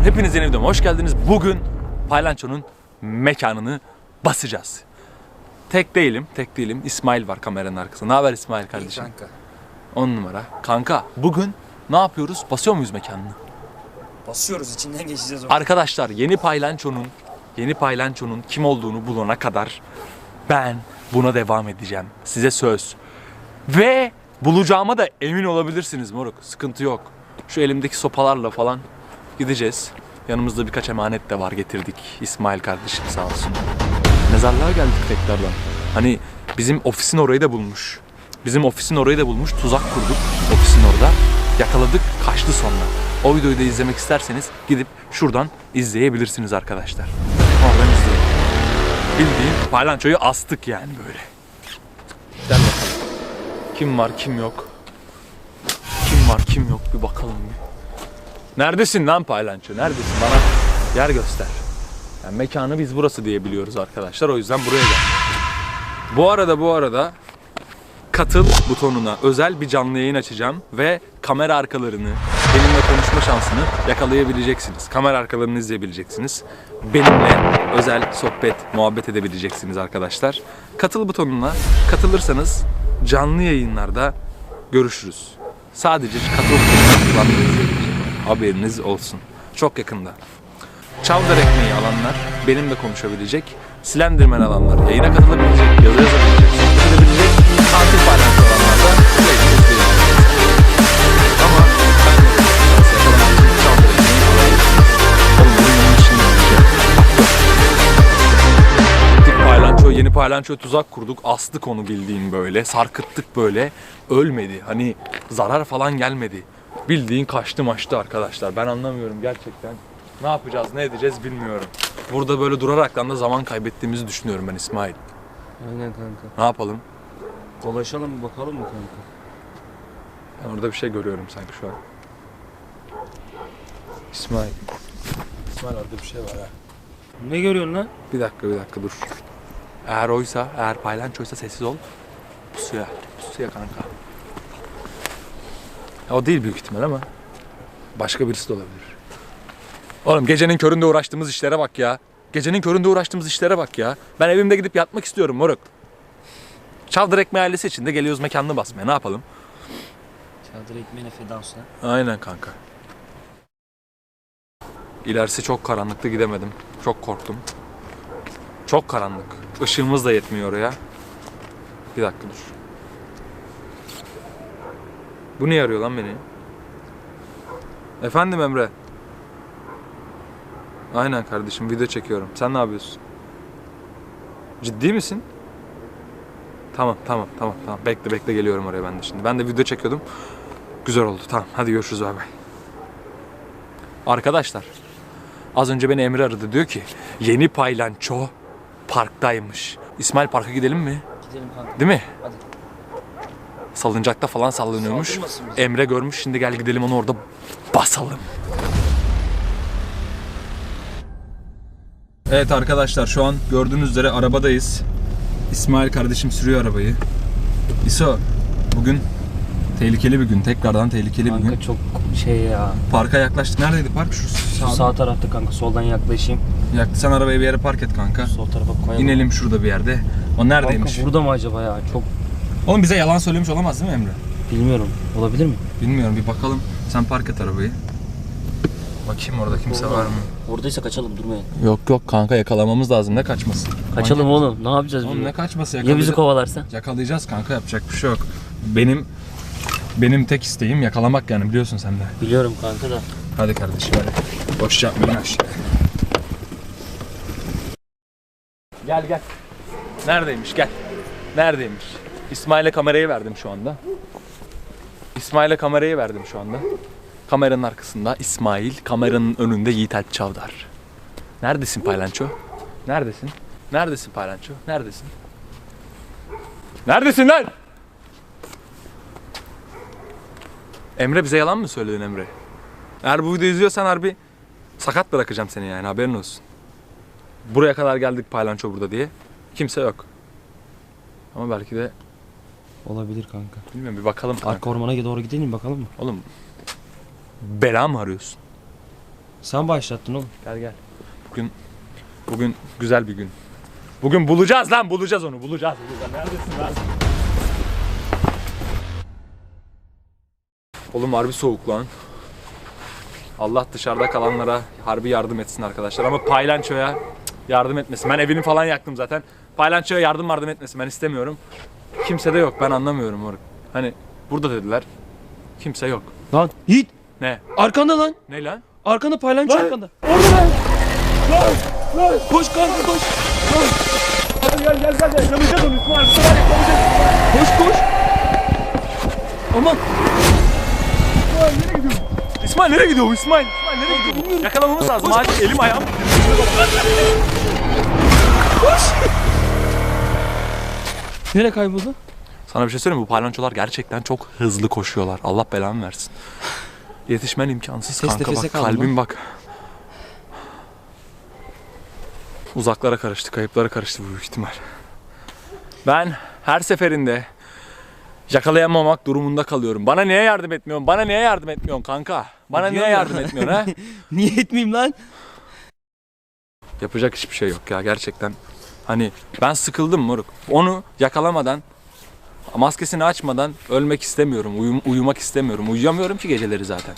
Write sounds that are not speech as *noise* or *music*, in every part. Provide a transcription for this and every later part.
Paylançolar hepiniz yeni videoma hoş geldiniz. Bugün Paylanço'nun mekanını basacağız. Tek değilim, tek değilim. İsmail var kameranın arkasında. Ne haber İsmail kardeşim? Kanka. 10 numara. Kanka bugün ne yapıyoruz? Basıyor muyuz mekanını? Basıyoruz içinden geçeceğiz o. Arkadaşlar yeni Paylanço'nun yeni Paylanço'nun kim olduğunu bulana kadar ben buna devam edeceğim. Size söz. Ve bulacağıma da emin olabilirsiniz moruk. Sıkıntı yok. Şu elimdeki sopalarla falan gideceğiz. Yanımızda birkaç emanet de var getirdik. İsmail kardeşim sağ olsun. Mezarlığa geldik tekrardan. Hani bizim ofisin orayı da bulmuş. Bizim ofisin orayı da bulmuş. Tuzak kurduk ofisin orada. Yakaladık, kaçtı sonra. O videoyu da izlemek isterseniz gidip şuradan izleyebilirsiniz arkadaşlar. Oradan izleyin. Bildiğin palançoyu astık yani böyle. Gel bakalım. Kim var kim yok. Kim var kim yok bir bakalım bir. Neredesin lan paylanço? Neredesin? Bana yer göster. Yani mekanı biz burası diye biliyoruz arkadaşlar. O yüzden buraya gel. Bu arada bu arada katıl butonuna özel bir canlı yayın açacağım ve kamera arkalarını benimle konuşma şansını yakalayabileceksiniz. Kamera arkalarını izleyebileceksiniz. Benimle özel sohbet, muhabbet edebileceksiniz arkadaşlar. Katıl butonuna katılırsanız canlı yayınlarda görüşürüz. Sadece katıl butonuna izleyebileceğim. Haberiniz olsun. Çok yakında. Çavdar ekmeği alanlar benimle konuşabilecek. Slenderman alanlar yayına katılabilecek, yazı yazabilecek, edebilecek. Tatil paylaşım alanlar da yayını izleyebilecek. Ama paylanço, yeni paylanço tuzak kurduk. Astık onu bildiğin böyle. Sarkıttık böyle. Ölmedi. Hani zarar falan gelmedi. Bildiğin kaçtı maçtı arkadaşlar. Ben anlamıyorum gerçekten. Ne yapacağız, ne edeceğiz bilmiyorum. Burada böyle duraraktan da zaman kaybettiğimizi düşünüyorum ben İsmail. Aynen kanka. Ne yapalım? Dolaşalım bir bakalım mı kanka? Ben orada bir şey görüyorum sanki şu an. İsmail. İsmail orada bir şey var ha. Ne görüyorsun lan? Bir dakika bir dakika dur. Eğer oysa, eğer paylançoysa sessiz ol. Pusuya, pusuya kanka. Ya o değil büyük ihtimal ama başka birisi de olabilir. Oğlum gecenin köründe uğraştığımız işlere bak ya. Gecenin köründe uğraştığımız işlere bak ya. Ben evimde gidip yatmak istiyorum moruk. Çavdar Ekmeği ailesi için de geliyoruz mekanını basmaya. Ne yapalım? Çadır ekmeğine feda olsun. Aynen kanka. İlerisi çok karanlıktı gidemedim. Çok korktum. Çok karanlık. Işığımız da yetmiyor oraya. Bir dakika dur. Bu niye arıyor lan beni? Efendim Emre. Aynen kardeşim video çekiyorum. Sen ne yapıyorsun? Ciddi misin? Tamam tamam tamam tamam. Bekle bekle geliyorum oraya ben de şimdi. Ben de video çekiyordum. Güzel oldu. Tamam. Hadi görüşürüz bay bay. Arkadaşlar. Az önce beni Emre aradı. Diyor ki yeni paylanço parktaymış. İsmail Park'a gidelim mi? Gidelim kanka. Değil mi? Hadi. Salıncakta falan sallanıyormuş. Emre görmüş. Şimdi gel gidelim onu orada basalım. Evet arkadaşlar şu an gördüğünüz üzere arabadayız. İsmail kardeşim sürüyor arabayı. İso bugün tehlikeli bir gün. Tekrardan tehlikeli bir gün. Kanka çok şey ya. Parka yaklaştık. Neredeydi park? Şu Şu sağda. sağ tarafta kanka soldan yaklaşayım. Yaktı. Sen arabayı bir yere park et kanka. Sol tarafa koyalım. İnelim şurada bir yerde. O neredeymiş? Kanka burada mı acaba ya? Çok Oğlum bize yalan söylemiş olamaz değil mi Emre? bilmiyorum. Olabilir mi? Bilmiyorum bir bakalım. Sen park et arabayı. Bakayım orada kimse var mı? Oradaysa kaçalım durmayın. Yok yok kanka yakalamamız lazım. Ne kaçması? Kaçalım Manyak oğlum. Ne yapacağız Oğlum ne kaçması Ya bizi yakalayacağız. kovalarsa? Yakalayacağız kanka yapacak bir şey yok. Benim benim tek isteğim yakalamak yani biliyorsun sen de. Biliyorum kanka da. Hadi kardeşim hadi. Boş yapmayın aşağı. Gel gel. Neredeymiş gel. Neredeymiş? İsmail'e kamerayı verdim şu anda. İsmail'e kamerayı verdim şu anda. Kameranın arkasında İsmail, kameranın önünde Yiğit Alp Çavdar. Neredesin Paylanço? Neredesin? Neredesin Paylanço? Neredesin? Neredesin lan? Emre bize yalan mı söyledin Emre? Eğer bu videoyu izliyorsan harbi sakat bırakacağım seni yani haberin olsun. Buraya kadar geldik paylanço burada diye. Kimse yok. Ama belki de Olabilir kanka. bilmiyorum bir bakalım. kanka. Arka ormana doğru gidelim bakalım mı? Oğlum bela mı arıyorsun? Sen başlattın oğlum. Gel gel. Bugün bugün güzel bir gün. Bugün bulacağız lan bulacağız onu bulacağız. bulacağız. Neredesin lan? Oğlum harbi soğuk lan. Allah dışarıda kalanlara harbi yardım etsin arkadaşlar ama paylançoya yardım etmesin. Ben evini falan yaktım zaten. Paylançoya yardım yardım etmesin ben istemiyorum. Kimse de yok ben anlamıyorum moruk. Hani burada dediler. Kimse yok. Lan Yiğit Ne? arkanda lan. Ne lan? Arkanda paylanço arkanda. Orada lan. Lan. Lan. Koş kanka koş. Gel gel gel gel. Yalayacağız onu İsmail. Bu sefer yakalayacağız. Koş koş. Aman. İsmail nereye gidiyor? İsmail nereye gidiyor bu İsmail? İsmail nereye gidiyor bu? Yakalamamız lazım. Acil elim ayağım. Nereye kayboldu? Sana bir şey söyleyeyim mi? Bu palyaçolar gerçekten çok hızlı koşuyorlar. Allah belamı versin. Yetişmen imkansız Ses kanka nefese bak. kaldı Kalbim bak. Uzaklara karıştı, kayıplara karıştı bu büyük ihtimal. Ben her seferinde yakalayamamak durumunda kalıyorum. Bana niye yardım etmiyorsun? Bana niye yardım etmiyorsun kanka? Bana niye ya. yardım etmiyorsun ha? *laughs* Niye etmeyeyim lan? Yapacak hiçbir şey yok ya gerçekten. Hani ben sıkıldım moruk. Onu yakalamadan maskesini açmadan ölmek istemiyorum. Uyum- uyumak istemiyorum. Uyuyamıyorum ki geceleri zaten.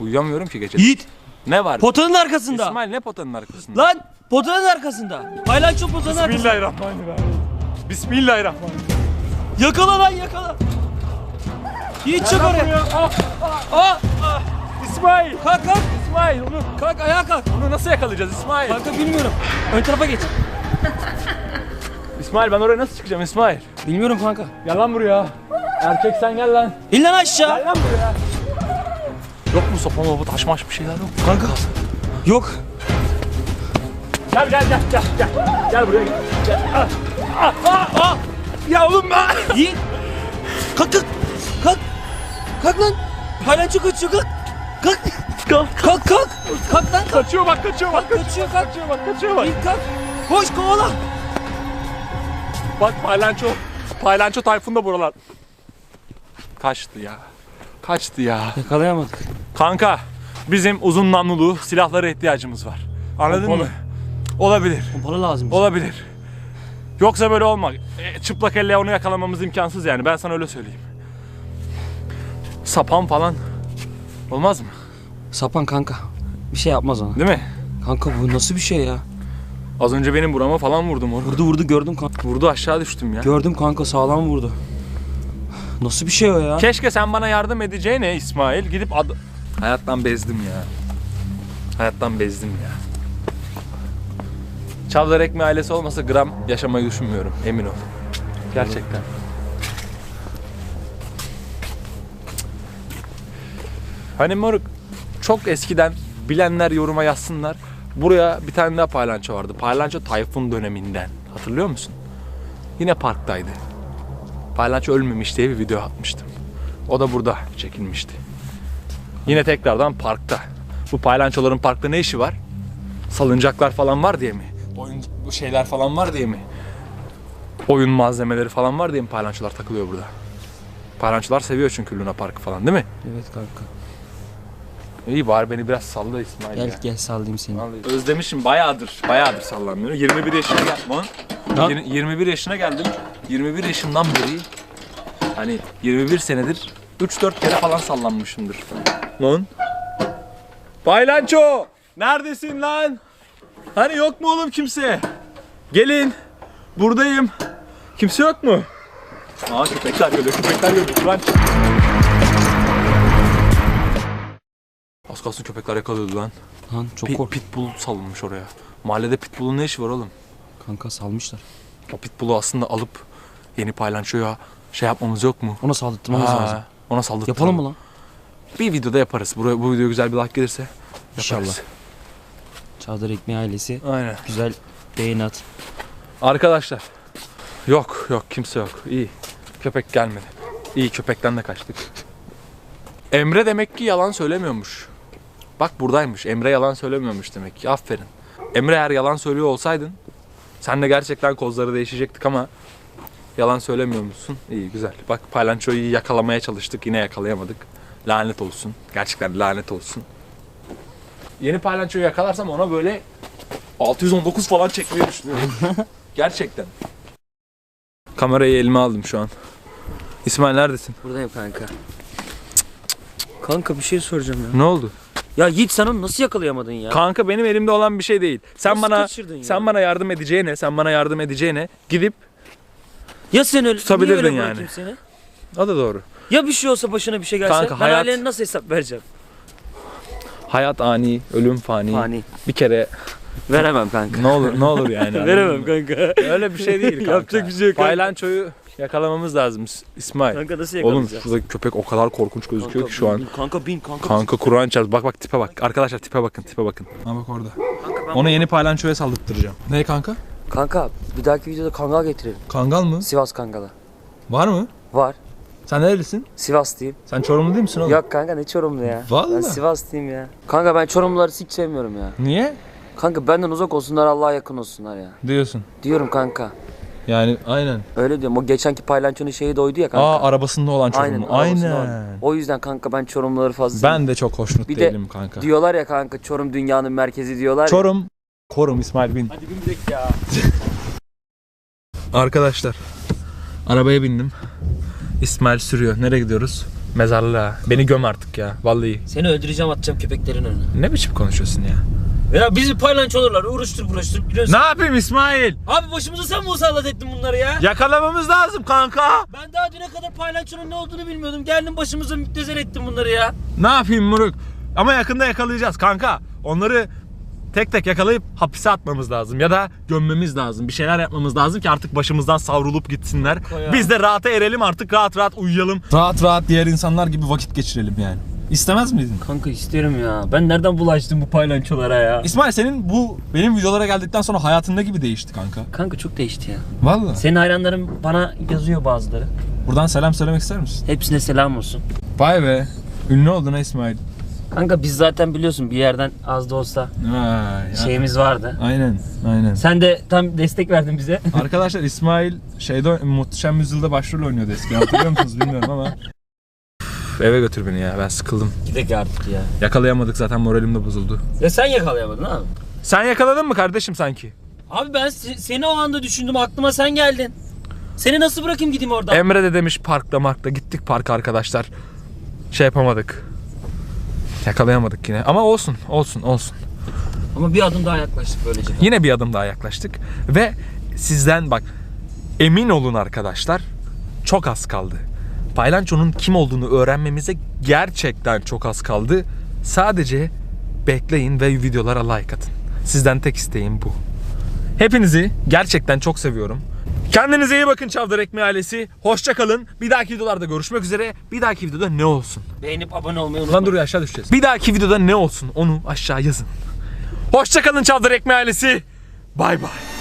Uyuyamıyorum ki geceleri. Yiğit Ne var? potanın arkasında. İsmail ne potanın arkasında? Lan potanın arkasında. Paylanço potanın arkasında. Bismillahirrahmanirrahim. Bismillahirrahmanirrahim. Yakala lan yakala. Yiğit çık oraya. Ah, Aa, aa. İsmail! Kalk kalk. İsmail onu, Kalk ayağa kalk. onu nasıl yakalayacağız İsmail? Kanka bilmiyorum. Ön tarafa geç. *laughs* İsmail ben oraya nasıl çıkacağım İsmail? Bilmiyorum kanka. Gel lan buraya. Erkek sen gel lan. İn lan aşağı. Gel lan buraya. Yok mu sopa mopa taş maş bir şeyler yok mu? Kanka. Yok. Gel gel gel gel gel. Gel buraya gel. gel. Ah, ah, ah, ah. Ya oğlum ben. Yiğit. Kalk kalk. Kalk. Kalk lan. Paylanço kaçıyor kalk. Kalk. Kalk. Kalk kalk. Kalk lan kalk. Kaçıyor bak kaçıyor bak. Kalk kaçıyor kalk. Kaçıyor bak kaçıyor bak. Yiğit kalk. Koş kovala. Bak paylanço. Paylanço Tayfun da buralar. Kaçtı ya. Kaçtı ya. Yakalayamadık. Kanka bizim uzun namlulu silahlara ihtiyacımız var. Anladın Pompalı. mı? Olabilir. Pompalı lazım. Olabilir. Yoksa böyle olmaz. E, çıplak elle onu yakalamamız imkansız yani. Ben sana öyle söyleyeyim. Sapan falan olmaz mı? Sapan kanka. Bir şey yapmaz ona. Değil mi? Kanka bu nasıl bir şey ya? Az önce benim burama falan vurdum onu. Vurdu vurdu gördüm kanka. Vurdu aşağı düştüm ya. Gördüm kanka sağlam vurdu. Nasıl bir şey o ya? Keşke sen bana yardım edeceğine İsmail gidip ad... Hayattan bezdim ya. Hayattan bezdim ya. Çavdar Ekmeği ailesi olmasa gram yaşamayı düşünmüyorum emin ol. Gerçekten. Hani moruk çok eskiden bilenler yoruma yazsınlar. Buraya bir tane daha paylanço vardı. Paylanço Tayfun döneminden. Hatırlıyor musun? Yine parktaydı. Paylanço ölmemiş diye bir video atmıştım. O da burada çekilmişti. Yine tekrardan parkta. Bu paylançoların parkta ne işi var? Salıncaklar falan var diye mi? Oyun bu şeyler falan var diye mi? Oyun malzemeleri falan var diye mi paylançolar takılıyor burada? Paylançolar seviyor çünkü Luna Park'ı falan değil mi? Evet kanka. İyi bari beni biraz salla İsmail Gel ya. gel sallayayım seni. Vallahi Özlemişim bayağıdır, bayağıdır sallanmıyorum. 21 yaşına gel Lan, yirmi- 21 yaşına geldim. 21 yaşımdan beri hani 21 senedir 3-4 kere falan sallanmışımdır. Lan. Baylanço! Neredesin lan? Hani yok mu oğlum kimse? Gelin. Buradayım. Kimse yok mu? Aa köpekler geliyor, köpekler geliyor. Lan. Az kalsın köpekler yakalıyordu lan. Lan çok kork. pitbull salınmış oraya. Mahallede pitbull'un ne işi var oğlum? Kanka salmışlar. O pitbull'u aslında alıp yeni paylançoya şey yapmamız yok mu? Ona saldırtmamız Ha, lazım. Ona saldırtalım. Yapalım mı lan? Bir videoda yaparız. Buraya, bu video güzel bir like gelirse yaparız. İnşallah. Çağdar Ekmeği ailesi Aynen. güzel beğeni at. Arkadaşlar. Yok yok kimse yok. İyi. Köpek gelmedi. İyi köpekten de kaçtık. Emre demek ki yalan söylemiyormuş. Bak buradaymış. Emre yalan söylemiyormuş demek ki. Aferin. Emre eğer yalan söylüyor olsaydın sen de gerçekten kozları değişecektik ama yalan söylemiyormuşsun. İyi güzel. Bak paylançoyu yakalamaya çalıştık. Yine yakalayamadık. Lanet olsun. Gerçekten lanet olsun. yeni paylançoyu yakalarsam ona böyle 619 falan çekmeyi düşünüyorum. *laughs* Gerçekten. Kamerayı elime aldım şu an. İsmail neredesin? Buradayım kanka. Kanka bir şey soracağım ya. Ne oldu? Ya Yiğit sen onu nasıl yakalayamadın ya? Kanka benim elimde olan bir şey değil. Sen Nasıl bana kaçırdın ya? sen bana yardım edeceğine, sen bana yardım edeceğine gidip ya sen öyle Tutabilirdin niye öyle yani. bırakayım Seni? o da doğru. Ya bir şey olsa başına bir şey gelse Kanka, ben hayat- ailene nasıl hesap vereceğim? Hayat ani, ölüm fani. Fani. Bir kere Veremem kanka. ne olur ne olur yani. *laughs* Veremem kanka. Öyle bir şey değil *laughs* kanka. Yapacak bir şey yok kanka. Paylançoyu yakalamamız lazım İs- İsmail. Kanka nasıl Oğlum yakalayacağız? şuradaki köpek o kadar korkunç gözüküyor ki şu an. Kanka bin kanka. Kanka Kur'an çarptı. Bak bak tipe bak. Arkadaşlar tipe bakın tipe bakın. Ha bak orada. Kanka, ben- Ona yeni paylançoya saldırttıracağım. Ne kanka? Kanka bir dahaki videoda kangal getirelim. Kangal mı? Sivas kangalı. Var mı? Var. Sen nerelisin? Sivas diyeyim. Sen Çorumlu değil misin oğlum? Yok kanka ne Çorumlu ya. Vallahi. Ben Sivas diyeyim ya. Kanka ben Çorumluları hiç sevmiyorum ya. Niye? Kanka benden uzak olsunlar Allah'a yakın olsunlar ya. Diyorsun. Diyorum kanka. Yani aynen. Öyle diyorum. O geçenki paylançonun şeyi de oydu ya kanka. Aa arabasında olan arabasında Aynen. var. O yüzden kanka ben Çorumluları fazla Ben de çok hoşnut Bir de değilim kanka. Diyorlar ya kanka Çorum dünyanın merkezi diyorlar ya. Çorum. Korum İsmail bin. Hadi bin direkt ya. *laughs* Arkadaşlar. Arabaya bindim. İsmail sürüyor. Nereye gidiyoruz? Mezarlığa. Beni göm artık ya. Vallahi. Seni öldüreceğim atacağım köpeklerin önüne. Ne biçim konuşuyorsun ya? Ya bizi paylançolurlar uğraştır uğraştır biliyorsun. Ne yapayım İsmail? Abi başımıza sen mi musallat ettin bunları ya? Yakalamamız lazım kanka. Ben daha düne kadar paylançonun ne olduğunu bilmiyordum. Geldin başımıza müptezel ettin bunları ya. Ne yapayım Muruk? Ama yakında yakalayacağız kanka. Onları tek tek yakalayıp hapise atmamız lazım ya da gömmemiz lazım. Bir şeyler yapmamız lazım ki artık başımızdan savrulup gitsinler. Biz de rahata erelim artık rahat rahat uyuyalım. Rahat rahat diğer insanlar gibi vakit geçirelim yani. İstemez miydin? Kanka isterim ya. Ben nereden bulaştım bu paylançolara ya? İsmail senin bu benim videolara geldikten sonra hayatın ne gibi değişti kanka? Kanka çok değişti ya. Vallahi. Senin hayranların bana yazıyor bazıları. Buradan selam söylemek ister misin? Hepsine selam olsun. Vay be. Ünlü oldun ha İsmail. Kanka biz zaten biliyorsun bir yerden az da olsa Vay. şeyimiz vardı. Aynen, aynen. Sen de tam destek verdin bize. Arkadaşlar İsmail şeyde Muhteşem Yüzyıl'da başrol oynuyordu eskiden hatırlıyor musunuz bilmiyorum ama. *laughs* Eve götür beni ya ben sıkıldım. Gidek artık ya. Yakalayamadık zaten moralim de bozuldu. Ya sen yakalayamadın abi. Sen yakaladın mı kardeşim sanki? Abi ben se- seni o anda düşündüm aklıma sen geldin. Seni nasıl bırakayım gideyim oradan? Emre de demiş parkta markta gittik parka arkadaşlar. Şey yapamadık. Yakalayamadık yine ama olsun olsun olsun. Ama bir adım daha yaklaştık böylece. Yine bir adım daha yaklaştık ve sizden bak emin olun arkadaşlar çok az kaldı. Paylanço'nun kim olduğunu öğrenmemize gerçekten çok az kaldı. Sadece bekleyin ve videolara like atın. Sizden tek isteğim bu. Hepinizi gerçekten çok seviyorum. Kendinize iyi bakın Çavdar Ekmeği ailesi. Hoşça kalın. Bir dahaki videolarda görüşmek üzere. Bir dahaki videoda ne olsun? Beğenip abone olmayı unutma. Lan dur aşağı düşeceğiz. Bir dahaki videoda ne olsun onu aşağı yazın. Hoşça kalın Çavdar Ekmeği ailesi. Bay bay.